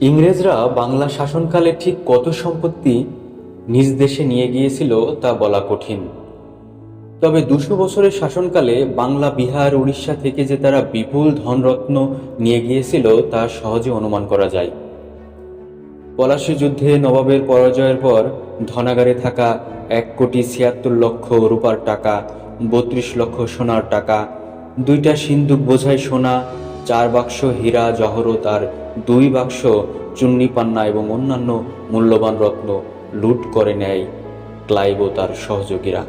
ইংরেজরা বাংলা শাসনকালে ঠিক কত সম্পত্তি নিজ দেশে নিয়ে গিয়েছিল তা বলা কঠিন। তবে দুশো বছরের শাসনকালে বাংলা, বিহার, উড়িষ্যা থেকে যে তারা বিপুল ধনরত্ন নিয়ে গিয়েছিল তা সহজে অনুমান করা যায়। পলাশী যুদ্ধে নবাবের পরাজয়ের পর ধনাগারে থাকা এক কোটি ছিয়াত্তর লক্ষ রূপার টাকা, বত্রিশ লক্ষ সোনার টাকা, দুইটা সিন্দুক বোঝাই সোনা, চার বাক্স হীরা, জহরত আর দুই বাক্স চুন্নি পান্না এবং অন্যান্য মূল্যবান রত্ন লুট করে নেয় ক্লাইভ ও তার সহযোগীরা।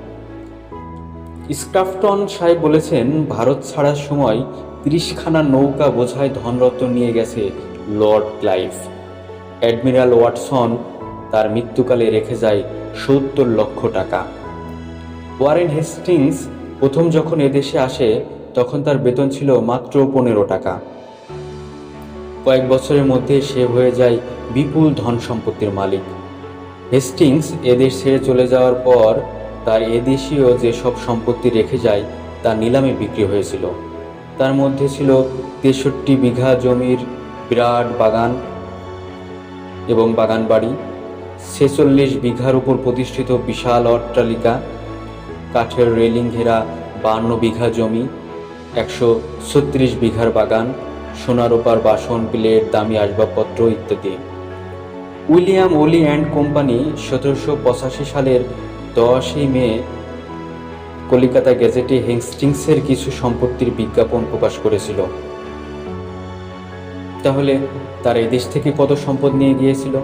স্ক্রাফটন সাহেব বলেছেন, ভারত ছাড়ার সময় তিরিশখানা নৌকা বোঝায় ধনরত্ন নিয়ে গেছে লর্ড ক্লাইভ। অ্যাডমিরাল ওয়াটসন তার মৃত্যুকালে রেখে যায় সত্তর লক্ষ টাকা। ওয়ারেন হেস্টিংস প্রথম যখন এদেশে আসে, তখন তার বেতন ছিল মাত্র পনেরো টাকা। কয়েক বছরের মধ্যে সে হয়ে যায় বিপুল ধন সম্পত্তির মালিক। হেস্টিংস এদেশ ছেড়ে চলে যাওয়ার পর তার এদেশীয় যেসব সম্পত্তি রেখে যায় তা নিলামে বিক্রি হয়েছিল। তার মধ্যে ছিল তেষট্টি বিঘা জমির বিরাট বাগান এবং বাগান বাড়ি, ছেচল্লিশ বিঘার উপর প্রতিষ্ঠিত বিশাল অট্টালিকা, কাঠের রেলিং ঘেরা বান্ন বিঘা জমি, একশো ছত্রিশ বিঘার বাগান সোনারোপার বাসন প্লেট দামি আসবাবপত্র ইত্যাদি। উইলিয়াম ওলি অ্যান্ড কোম্পানি সতেরোশো পঁচাশি সালের দশই মে কলিকাতা গেজেটে হেংস্টিংসের কিছু সম্পত্তির বিজ্ঞাপন প্রকাশ করেছিল। তাহলে তার এদেশ থেকে কত সম্পদ নিয়ে গিয়েছিল?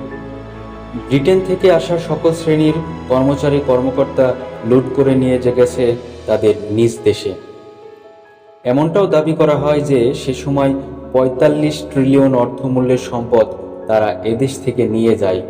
ব্রিটেন থেকে আসা সকল শ্রেণির কর্মচারী, কর্মকর্তা লুট করে নিয়ে যে গেছে তাদের নিজ দেশে। এমনটাও দাবি করা হয় যে সে সময় পঁয়তাল্লিশ ট্রিলিয়ন অর্থমূল্যের সম্পদ তারা এদেশ থেকে নিয়ে যায়।